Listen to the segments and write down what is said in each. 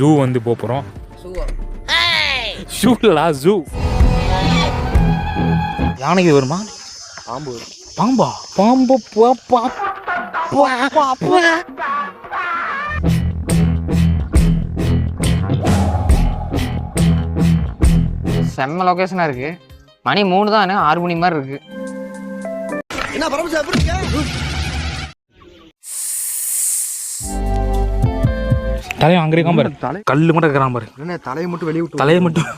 Zoo வந்து போக போகிறோம் ஷூலா ஜூ யானைக்கு வருமா? பாம்பு. பாம்பா? பாம்பு பா- பா- பா- பா- பா. செம்ம லொக்கேஷனாக இருக்குது மணி மூணு தான் ஆறு மணி மாதிரி இருக்குது என்ன பரமசா எப்படி தலையை அங்கே இருக்கான் பாரு. தலை கல்லு மட்டும் இருக்கிறான் பாரு. என்ன தலையை மட்டும் வெளியே விட்டு தலையை மட்டும்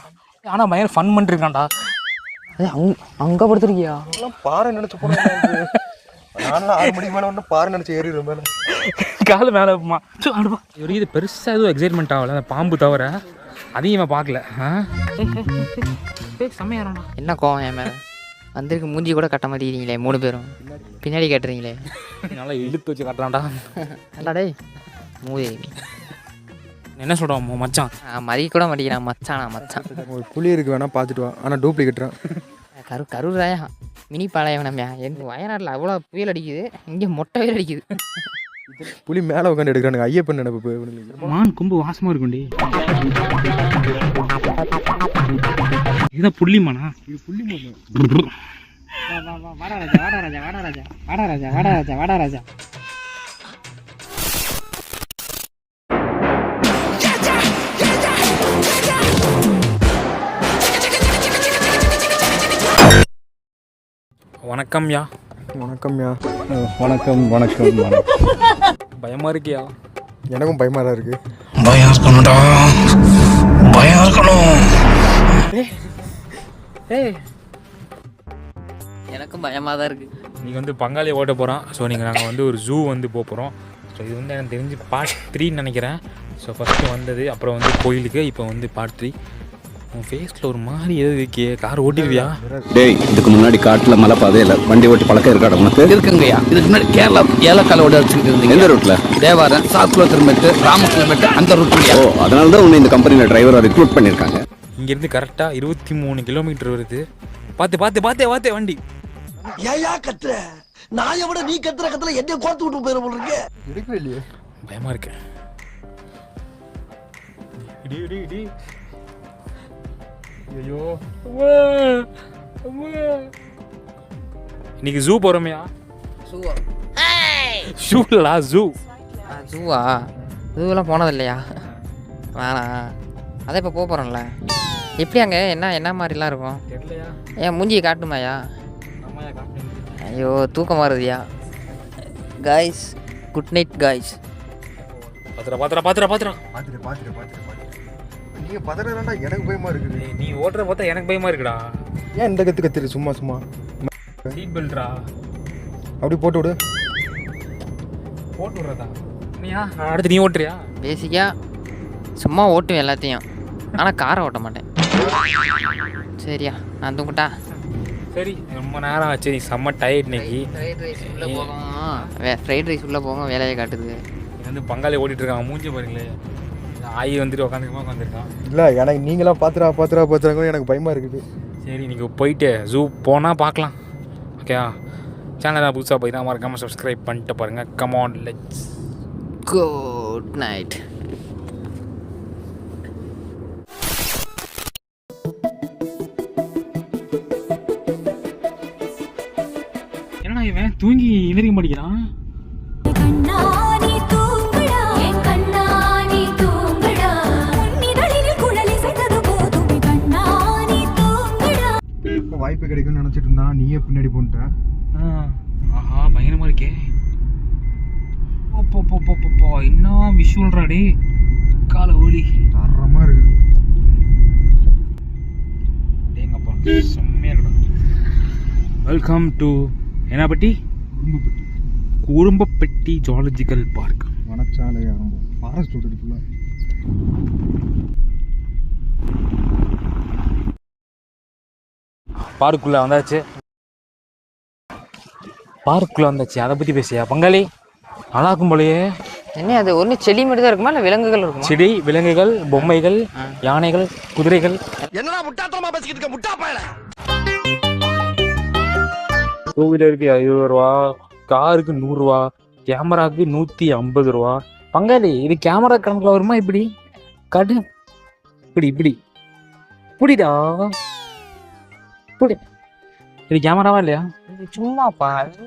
ஆனால் பயங்கர ஃபன் பண்ணிருக்கான்டா அங்க அங்கே படுத்துருக்கியா? பாறை நினைச்சு போறேன் நான்லாம் ஆறு மணிக்கு மேல ஒன்றும் பாறை நினைச்சு ஏறிடுவேன் மேல. காலு மேலே வைப்போமா இவருக்கு இது பெருசாக எதுவும் எக்ஸைட்மெண்ட் ஆகல. அந்த பாம்பு தவிர அதையும் இவன் பார்க்கல. ஆ? செம்மையாரா என்ன கோவம் என் மேலே? வந்திருக்கு மூஞ்சி கூட கட்ட மாட்டேங்கிறீங்களே மூணு பேரும். பின்னாடி கட்டுறீங்களே. நல்லா இழுத்து வச்சு கட்டுறான்டா. நல்லா டேய் மூதி என்ன சொல்கிறான் மச்சான்? மதிய கூட மாட்டேங்கிறான் மச்சானா மச்சான். ஒரு புளி இருக்கு வேணா பார்த்துட்டு வா. ஆனால் டூப்ளிகேட்றான் கரு கரூராயா. மினி பாளையவனம்யா என் வயநாட்டில் அவ்வளோ புயல் அடிக்குது இங்கே மொட்டை வெயில் அடிக்குது. புலி மேலே உட்காந்து எடுக்கிறானுங்க ஐயப்பன் நினைப்பு. மான் கொம்பு வாசமா இருக்கும்டி. இதுதான் புள்ளி மானா? இது புள்ளி வாடா ராஜா வாடா ராஜா வாடா ராஜா வாடா ராஜா வாடா ராஜா வாடா ராஜா. வணக்கம்யா வணக்கம்யா வணக்கம் வணக்கம் வணக்கம் பயமா இருக்கியா? எனக்கும் பயமா தான் இருக்கு. பயம் இருக்கணும்டா. பயம் இருக்கணும். ஏய் எனக்கும் பயமாக தான் இருக்குது நீங்கள் வந்து பங்காளி ஓட்ட போகிறோம் ஸோ நீங்கள் நாங்கள் வந்து ஒரு ஜூ வந்து போக போகிறோம் ஸோ இது வந்து எனக்கு தெரிஞ்சு பார்ட் த்ரீன்னு நினைக்கிறேன். ஸோ ஃபஸ்ட்டு வந்தது அப்புறம் வந்து கோயிலுக்கு இப்போ வந்து பார்ட் த்ரீ உன் ஃபேஸில் ஒரு மாதிரி எது இருக்கே கார் ஓட்டிடுவியா டேய் இதுக்கு முன்னாடி காட்டுல மலை பாதையில வண்டி ஓட்டி பழக்கம் இருக்காடா உனக்கு? இருக்குங்கய்யா. இதுக்கு முன்னாடி கேரளா ஏலக்காலோட வச்சுக்கிட்டு இருந்தீங்க. எந்த ரூட்ல தேவாரம் சாக்குல திரும்பிட்டு ராமகிலமெட்டு அந்த ரூட்லயா ஓ அதனால தான் உன்னை இந்த கம்பெனில டிரைவரா ரெக்ரூட் பண்ணிருக்காங்க இங்கேருந்து கரெக்டாக இருபத்தி மூணு கிலோமீட்டர் வருது. பார்த்து பார்த்து பார்த்தே பார்த்தே வண்டி. ஏயா கத்துற. நான் விட நீ கத்துற கத்துல என்ன கோர்த்து விட்டு போயிட போல இருக்கு. எடுக்கவே இல்லையே பயமாக இருக்கு. இடி இடி இடி. ஐயோ இன்னைக்கு ஜூ போகிறோமையா ஷூவா ஷூலா ஜூ ஜூவா ஜூவெல்லாம் போனது இல்லையா வேணாம். அதான் இப்போ போக போகிறோம்ல எப்படி அங்கே? என்ன என்ன மாதிரிலாம் இருக்கும்? தெரியலையா. ஏன் மூஞ்சியை காட்டுமாயா? ஐயோ தூக்கம் வருதுயா? காய்ஸ் குட் நைட் காய்ஸ் பாத்துறா பாத்துறா பாத்துறா பாத்துறா பார்த்துட்டு பார்த்துட்டு பார்த்துட்டு நீங்க பதறதாண்டா எனக்கு பயமா இருக்குது. நீ- ஓட்டுற பார்த்தா எனக்கு பயமா இருக்குடா. ஏன் இந்த கத்து கத்துரு சும்மா சும்மா. சீட் பெல்ட்ரா அப்படி போட்டு விடு. போட்டு விடுறதா? நீயா? அடுத்து நீ ஓட்டுறியா? பேசிக்காக சும்மா ஓட்டுவேன் எல்லாத்தையும். ஆனால் காரை ஓட்ட மாட்டேன். சரியா நான் தூங்கிட்டா? சரி ரொம்ப நேரம் ஆச்சு. நீ செம்ம டயர்ட் இன்னைக்கு. ஃப்ரைட் ரைஸ் உள்ளே போகும் ஃப்ரைட் ரைஸ் உள்ளே போகும் வேலையை காட்டுது. வந்து பங்காளி ஓட்டிட்டு இருக்கான் மூஞ்சி பாருங்களே ஆயி வந்துட்டு உட்காந்துக்கமா உட்காந்துருக்கான் இல்லை எனக்கு நீங்களாம் பார்த்துடா பார்த்துடா பார்த்துறாங்க எனக்கு பயமா இருக்குது. சரி நீங்கள் போயிட்டு ஜூ போனால் பார்க்கலாம் ஓகேவா சேனலை புதுசாக போய் தான் மறக்காமல் சப்ஸ்கிரைப் பண்ணிட்டு பாருங்கள் கமான் லெட்ஸ் குட் நைட் என்ன இவன்? தூங்கி எந்திரிக்க மாட்டேங்கிறான். இருந்தான் நீயே பின்னாடி போன்ட்ட. ஆஹா பயங்கரமாக இருக்கே. அப்போ என்ன விஷுவல்ரா டே கால ஓலி தரமாக இருக்குது டேங்கப்பா செம்மையாக இருக்கணும் வெல்கம் டு என்ன பட்டி குடும்பப்பட்டி ஜுவாலஜிக்கல் பார்க் வனச்சாலை ஆரம்பம். ஃபாரஸ்ட் விட்டுட்டு ஃபுல்லாக பார்க்குள்ளே வந்தாச்சு. பார்க்குள்ளே வந்தாச்சு. அதை பற்றி பேசியா பங்காளி? நல்லா இருக்கும் போலயே. என்ன அது ஒன்று செடி மட்டும் தான் இருக்குமா இல்லை விலங்குகள் இருக்குமா? செடி விலங்குகள் பொம்மைகள் யானைகள் குதிரைகள். என்னடா முட்டாத்தனமா பேசிக்கிட்டு இருக்க முட்டா பயல. டூ வீலருக்கு ஐநூறு ரூபா காருக்கு நூறுரூவா கேமராவுக்கு நூற்றி ஐம்பது ரூபா. பங்காளி இது கேமரா கணக்கில் வருமா இப்படி? கடு இப்படி இப்படி. இப்படிடா. இப்படி இது கேமராவா இல்லையா? சும்மாப்பா அது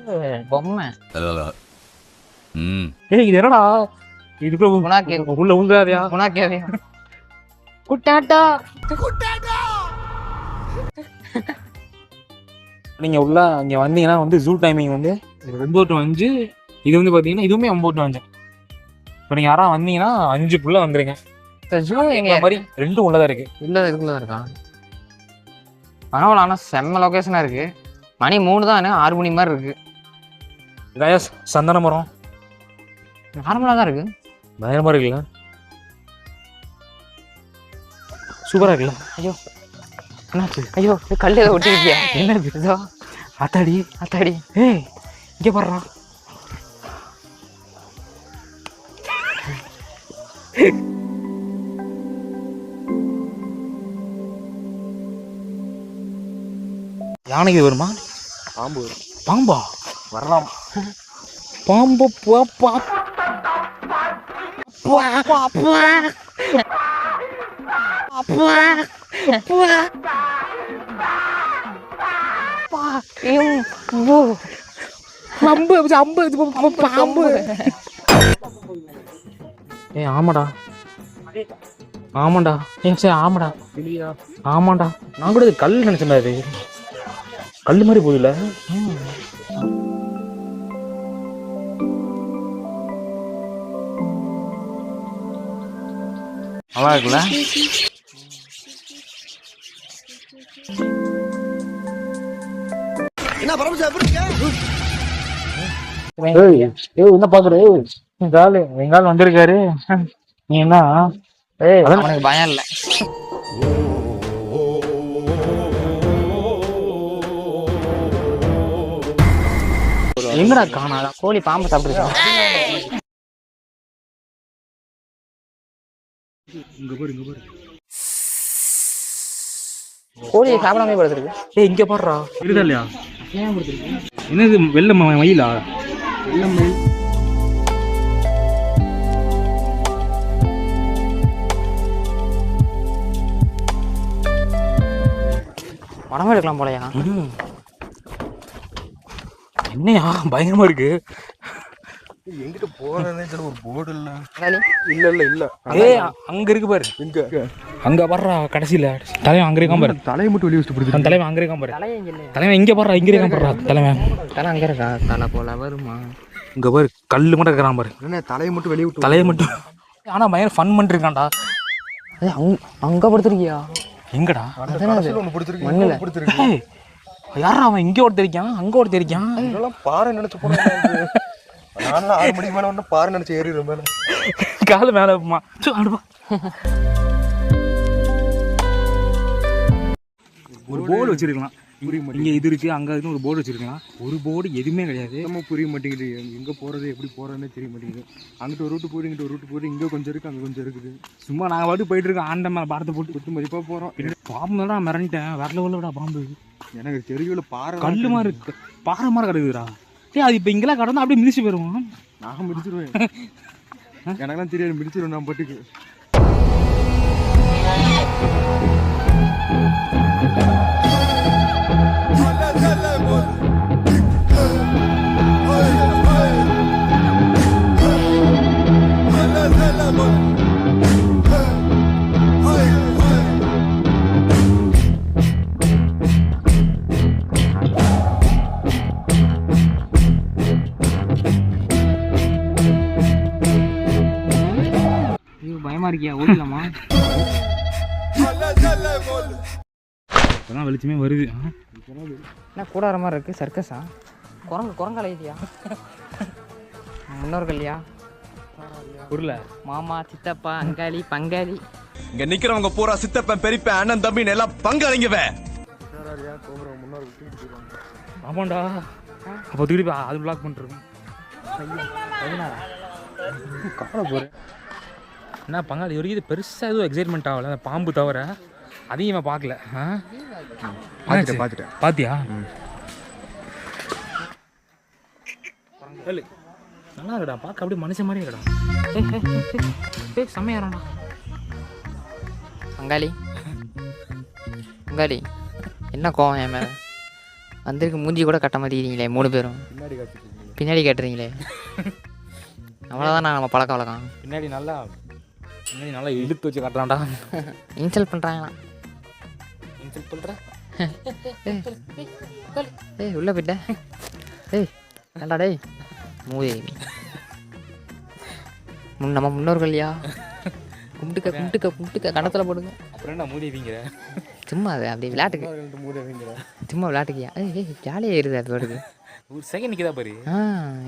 பொம்மை. ஏய் இது என்னடா? இதுக்குள்ள குணாக்கே உள்ள உண்டாதியா குணாக்கேவே குட்டாட்டா. நீங்கள் உள்ள இங்கே வந்தீங்கன்னா வந்து ஜூ டைமிங் வந்து ஒம்பது டு அஞ்சு இது வந்து பார்த்தீங்கன்னா இதுவுமே ஒம்பது டு அஞ்சு. இப்போ நீங்கள் யாராவது வந்தீங்கன்னா அஞ்சுக்குள்ளே வந்துடுங்க ஜூ எங்க? இந்த மாதிரி ரெண்டும் உள்ளதாக இருக்குது உள்ள இதுக்குள்ள இருக்கான் பரவாயில்ல ஆனால் செம்ம லொக்கேஷனாக இருக்கு. மணி மூணு தான் ஆறு மணி மாதிரி இருக்கு. இதாயா சந்தன மரம். நார்மலாக தான் இருக்கு. பயங்கரமாக இருக்குல்ல? சூப்பராக இருக்குல்ல? ஐயோ என்னாச்சு? ஐயோ கல் ஏதோ ஒட்டிருக்கியா? என்னது? இதோ அத்தாடி அத்தாடி. ஏய் இங்கே பாடுறா யானைக்கு வருமா? பாம்பு வரும். பாம்பா? வரலாம். பாம்பு பா பா அம்பு அம்பு பாம்பு ஏய் ஆமாடா. ஆமாண்டா. ஏன் சரி ஆமாடா. ஆமாண்டா. நான் கூட கல் நினைச்சேன்டா இது கல் மாதிரி போதில்ல நல்லா இருக்குல்ல? என்ன பரமசா எப்படி ஏய் ஏய் என்ன பாக்குற? ஏய் எங்க ஆளு எங்க ஆள் வந்திருக்காரு. நீ என்ன? ஏய் அவனுக்கு பயம் இல்லை. எங்கடா காணாடா கோழி பாம்பு சாப்பிட்டுருக்கா கோழியை சாப்பிடாம படுத்துருக்கு ஏய் இங்க பாடுறா இருக்குதா இல்லையா? என்னது வெள்ள ம- மயிலா? உடம்பு எடுக்கலாம் போலயா. என்னையா பயங்கரமா இருக்கு. எங்கிட்ட போறேன்னே தெரியல ஒரு போர்டு இல்ல. இல்ல இல்ல இல்ல. ஏய் அங்க இருக்கு பாரு. எங்க அங்க பாடுறா கடைசியில. தலைவன் அங்க இருக்கான் பாரு. தலையை மட்டும் வெளியே வச்சுட்டு அந்த தலைவன் அங்க இருக்கான் பாரு. தலையை இங்க இல்லையா? தலைவன் இங்க பாடுறா இங்க இருக்கான் பாடுறா தலைவன். தலை அங்க இருக்கா? தலை போல வருமா? இங்க பாரு கல்லு மட்டும் இருக்கிறான் பாரு. என்ன தலையை மட்டும் வெளியே விட்டு தலையை மட்டும் ஆனா பயங்கர ஃபன் பண்ணிருக்கான்டா ஏய், அங்க படுத்துருக்கியா? எங்கடா? மண்ணுல. யாரா அவன் இங்க ஒருத்தர் இருக்கான்? அங்க ஒருத்தர் இருக்கான்? இதெல்லாம் பாறை நினைச்சு போனேன் நான்லாம் ஆறு மணிக்கு மேல ஒண்ணு பாறை நினைச்சு ஏறிடுறேன் மேல. காலு மேல வைப்போமா. சு, அடுப்பா. ஒரு போர்டு வச்சிருக்கலாம். இங்க இது இருக்கு அங்க இருக்கு ஒரு போர்டு வச்சிருக்கலாம். ஒரு போர்டு எதுவுமே கிடையாது. நம்ம புரிய மாட்டேங்குது. எங்க போறது எப்படி போறதுன்னு தெரிய மாட்டேங்குது. அங்கிட்ட ஒரு ரூட்டு போயிட்டு இங்கிட்ட ஒரு ரூட்டு போயிட்டு இங்க கொஞ்சம் இருக்கு அங்க கொஞ்சம் இருக்குது. சும்மா நாங்க பாட்டு போயிட்டு இருக்கோம். ஆண்ட மேல பாரத்தை போட்டு குத்து மதிப்பா போறோம். பாம்பு தான் மிரண்டிட்டேன். வரல உள்ளடா பாம்பு. எனக்கு தெரியல பாறை கல்லு மாதிரி இருக்கு. பாறை மாதிரி கிடக்குதுடா. டேய் அது இப்ப இங்கெல்லாம் கடந்தா அப்படியே மிதிச்சு போயிருவோம். நான் மிதிச்சிருவேன். எனக்கெல்லாம் தெரியாது மிதிச்சிருவேன் நான் பாட்டுக்கு. என்ன கூடார மாதிரி இருக்கு? சர்க்கஸா? குரங்கு குரங்கால ஐடியா முன்னோர்கள்யா புரியல மாமா சித்தப்பா அங்காளி பங்காளி. இங்க நிக்கிறவங்க பூரா சித்தப்பன் பெரியப்பன் அண்ணன் தம்பின்னு எல்லாம் பங்காளிங்கவே. ஆமாண்டா. அப்போ திருப்பி அது பிளாக் பண்ணிருக்கோம் என்ன பங்காளி வரைக்கும் இது பெருசாக எதுவும் எக்ஸைட்மெண்ட் ஆகல அந்த பாம்பு தவிர? அதையும் இவன் பார்க்கல. பாத்துட்டேன் பாத்தியா ஏலு, நல்லா இருக்குடா பார்க்க அப்படியே மனுஷன் மாதிரி இருக்கடா. செம்மையாரம்டா பங்காளி பங்காளி என்ன கோவம் என் மேலே? வந்திருக்கு மூஞ்சி கூட கட்ட மாட்டேங்கிறீங்களே மூணு பேரும். பின்னாடி கேட்டுறீங்களே. அவ்வளோதான் நம்ம பழக்க வழக்கம். பின்னாடி நல்லா பின்னாடி நல்லா இழுத்து வச்சு காட்டுறான்டா. இன்சல்ட் பண்ணுறாங்களாம் பண்ணுற ஏய். உள்ள போயிட்ட. ஏய் ஏண்டா டேய்? மூதேவி முன் நம்ம முன்னோர்கள்யா கும்பிட்டுக்க கும்பிட்டுக்க கும்பிட்டுக்க கணத்தில் போடுங்க. அப்புறம் என்ன மூடிவிங்கிற சும்மா அது அப்படி விளையாட்டுக்கு. ரெண்டு மூணு வைங்கிற சும்மா விளையாட்டுக்கியா? ஏய் ஏய் ஜாலியாக ஏறுது அது வருது ஒரு செகண்ட் நிற்கதா பாரு. ஆ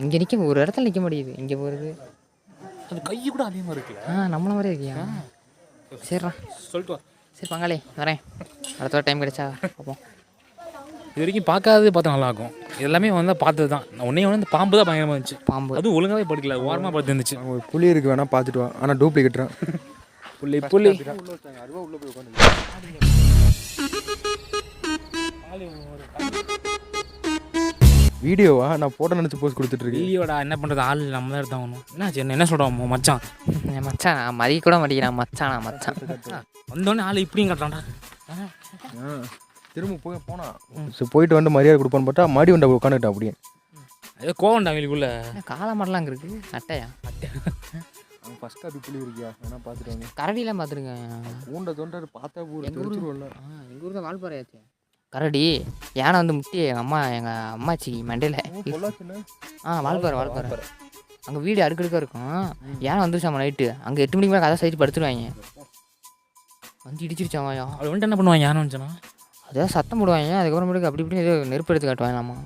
இங்கே நிற்க ஒரு இடத்துல நிற்க முடியுது. இங்கே போகிறது அது கை கூட அதிகமாக இருக்குல்ல? ஆ நம்மள மாதிரி இருக்கியா? சரிடா சொல்லிட்டு வா. சரி பங்காளி வரேன். அடுத்த டைம் கிடைச்சா பார்ப்போம். இது வரைக்கும் பார்க்காதது பார்த்தா நல்லா இருக்கும் எல்லாமே வந்து பார்த்தது தான். உன்னைய வந்து இந்த பாம்பு தான் பயங்கரமாக இருந்துச்சு. பாம்பு. அதுவும் ஒழுங்காவே படுக்கல ஓரமாக பார்த்து இருந்துச்சு. ஒரு புளி இருக்கு வேணா பார்த்துட்டு வா. ஆனால் டூப்ளிகேட்றான் புள்ளி புள்ளி உள்ள போய் உட்காந்து வீடியோவா? நான் போட்டோ நினச்சி போஸ்ட் கொடுத்துட்டு இருக்கேன் வீடியோடா என்ன பண்ணுறது ஆள் நம்ம தான் எடுத்தாகணும் என்னாச்சு என்ன என்ன சொல்கிறோம் மச்சான்? என் மச்சான் நான் மதிக்க கூட மாட்டேங்கிறான். மச்சான் நான் மச்சான். வந்தோடனே ஆள் இப்படியும் கட்டுறான்டா. ஆ, திரும்ப போய் போனா. சரி போயிட்டு வந்து மரியாதை கொடுப்பான்னு பார்த்தா மடி வண்ட உட்காந்துட்டேன் அப்படியே. ஏதோ கோவம்டா அவங்களுக்குள்ள காளை மாடலாம் அங்கே இருக்குது அட்டையா அவன் ஃபர்ஸ்ட் அப்படி புளி இருக்கியா வேணா பார்த்துட்டு வாங்க. கரடிலாம் பார்த்துருங்க ஊண்ட தோண்டாரு பார்த்தா ஊர் எங்க ஊரு? எங்கள் ஊர் தான் வால்பாறையாச்சு கரடி யானை வந்து முட்டி எங்கள் அம்மா எங்கள் அம்மாச்சி மண்டையில். ஆ வால்பாறை வால்பாறை அங்கே வீடு அடுக்கடுக்காக இருக்கும். யானை வந்துருச்சாமா நைட்டு அங்கே எட்டு மணிக்கு மேலே கதை சைட்டு படுத்துருவாங்க. வந்து இடிச்சிருச்சாமாயா அவள் வந்துட்டு என்ன பண்ணுவான்? யானை வந்துச்சுன்னா? அதான் சத்தம் போடுவாங்க. அதுக்கப்புறமேட்டுக்கு அப்படி இப்படி ஏதோ நெருப்பு எடுத்து காட்டுவாங்களாமா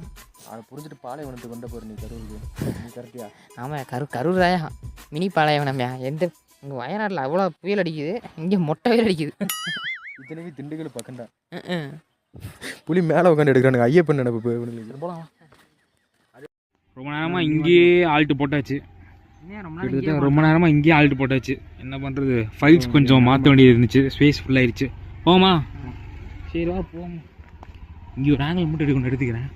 அதை புரிஞ்சுட்டு பாலைவனத்துக்கு கொண்ட போற நீ கருவுக்கு. நீ கரெக்டியா ஆமாம் கரு கரூராயா மினி பாளையவனம்யா எந்த இங்கே வயநாட்டில் அவ்வளோ புயல் அடிக்குது. இங்கே மொட்டை வெயில் அடிக்குது. இத்தனைக்கு திண்டுக்கல் பக்கம்டா. புலி மேலே உட்காந்து எடுக்கிறானுங்க. ஐயப்பன் நினைப்பு போகலாம் ரொம்ப நேரமாக இங்கேயே ஆல்ட்டு போட்டாச்சு. கிட்டத்தட்ட ரொம்ப நேரமாக இங்கேயே ஆல்ட்டு போட்டாச்சு. என்ன பண்ணுறது ஃபைல்ஸ் கொஞ்சம் மாற்ற வேண்டியது இருந்துச்சு ஸ்பேஸ் ஃபுல்லாகிடுச்சு போமா சரி வா போமா இங்கே ஒரு ஆங்கிள் மட்டும் எடுக்கணும் எடுத்துக்கிறேன்.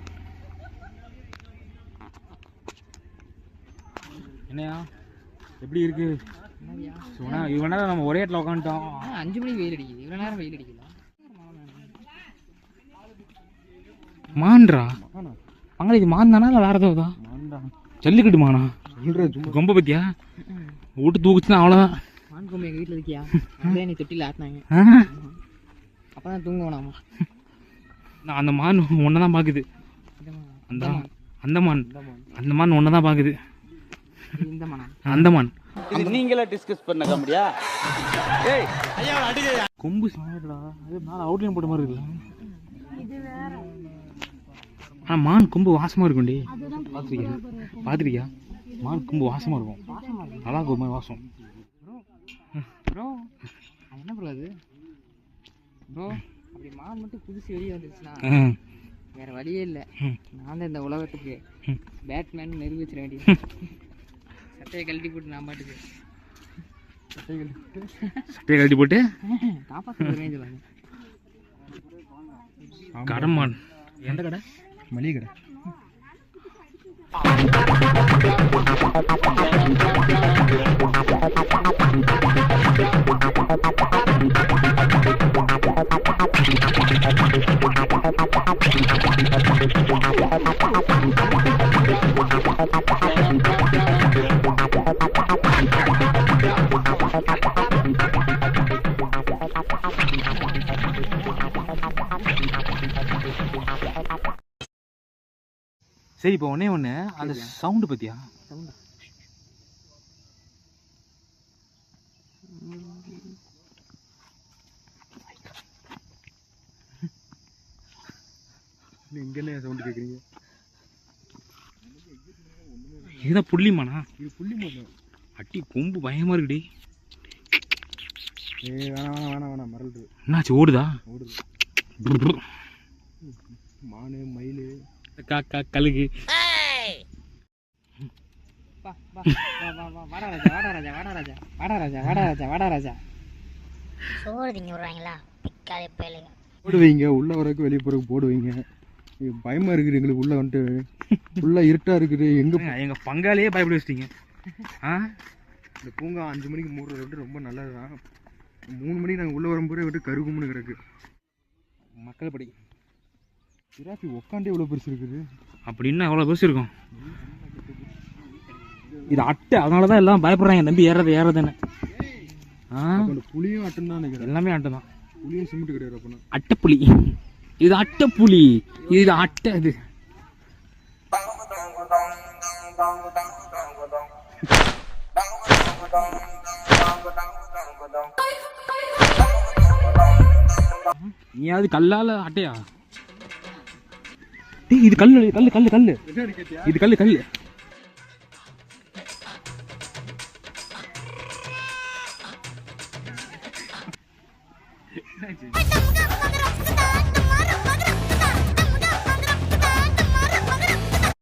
என்னையா? எப்படி இருக்கு? இவ்வளோ நேரம் நம்ம ஒரே இடத்துல உட்காந்துட்டோம் ஆ, அஞ்சு மணிக்கு வெயில் அடிக்குது. இவ்வளோ நேரம் வெயில் அடிக்குது. மான்றா? பங்காளி இது மான் தானா இல்லை வேற ஏதாவது? ஜல்லிக்கட்டு மானா. ரொம்ப பத்தியா? விட்டு தூக்குச்சுன்னா அவ்வளோதான் மான் கொம்பு எங்கள் வீட்டில் இருக்கியா? அதே நீ தொட்டியில் ஆட்டினாங்க. அப்போ தான் தூங்குவோம் நான் அந்த மான் ஒன்றை தான் பார்க்குது அந்த அந்த மான். அந்த மான். ஒன்றை தான் பார்க்குது இந்த மனா. அந்த மான். நீங்களே டிஸ்கஸ் பண்ண காமெடியா? கொம்பு சாடா அது மேலே அவுட்லைன் போட்ட மாதிரி இருக்குல்ல. ஆனால் மான் கொம்பு வாசமாக இருக்கும்டி. பார்த்துருக்கியா பார்த்துருக்கியா மான் கொம்பு வாசமாக இருக்கும். நல்லா இருக்கும் மாதிரி வாசம். ப்ரோ அது என்ன ப்ரோ அது? ப்ரோ அப்படி மான் மட்டும் புதுசு வெளியே வந்துருச்சுன்னா ம். வேற வழியே இல்லை. நான் தான் இந்த உலகத்துக்கு பேட்மேன் நிரூபிச்சிட வேண்டியது. சட்டையை கழட்டி போட்டு நான் பாட்டுக்கு. சட்டையை கழட்டி போட்டு? சொல்லுவாங்க கடமான். எந்த கடை? மளிகை கடை சரி இப்போ ஒன்னே ஒன்று அந்த சவுண்டு பத்தியா? எங்கெல்லாம் சவுண்டு கேட்குறீங்க இதுதான் புள்ளிமானா? இது புள்ளி மரம் அட்டி கொம்பு பயமா இருக்குடி. ஏ வேணாம் வேணாம் வேணாம் வேணாம் மறந்து என்னாச்சு ஓடுதா? ஓடுது. மானு மயில். கா கா கழுகு. போடுவீங்க உள்ள வரக்கு வெளியே போறதுக்கு போடுவீங்க. பயமா இருக்குது எங்களுக்கு உள்ள வந்துட்டு. உள்ள இருட்டா இருக்குது எங்க எங்க- பங்காளியே பயப்பட வச்சிட்டீங்க. ஆ? இந்த பூங்கா அஞ்சு மணிக்கு மூடுறத விட்டு ரொம்ப நல்லதுதான். மூணு மணிக்கு நாங்கள் உள்ளே வரும்போதே விட்டு கருகும்னு கிடக்கு. மக்கள் படி. ஜிராஃபி உக்காண்டே இவ்வளோ பெருசு இருக்குது. அப்படின்னா எவ்வளோ பெருசு இருக்கும்? இது அட்டை அதனால தான் எல்லாம் பயப்படுறாங்க. நம்பி ஏறது ஏறதுன்னு புளியும் அட்டன் தான் எல்லாமே அட்டை தான். புளியும் சிமெண்ட் கிடையாது அப்போனா அட்டைப்புலி. இது அட்டைப்புலி. இது அட்டை இது. நீயாவது கல்லால அட்டையா? டேய் இது கல்லு கல்லு கல்லு கல்லு. இது கல்லு கல்லு.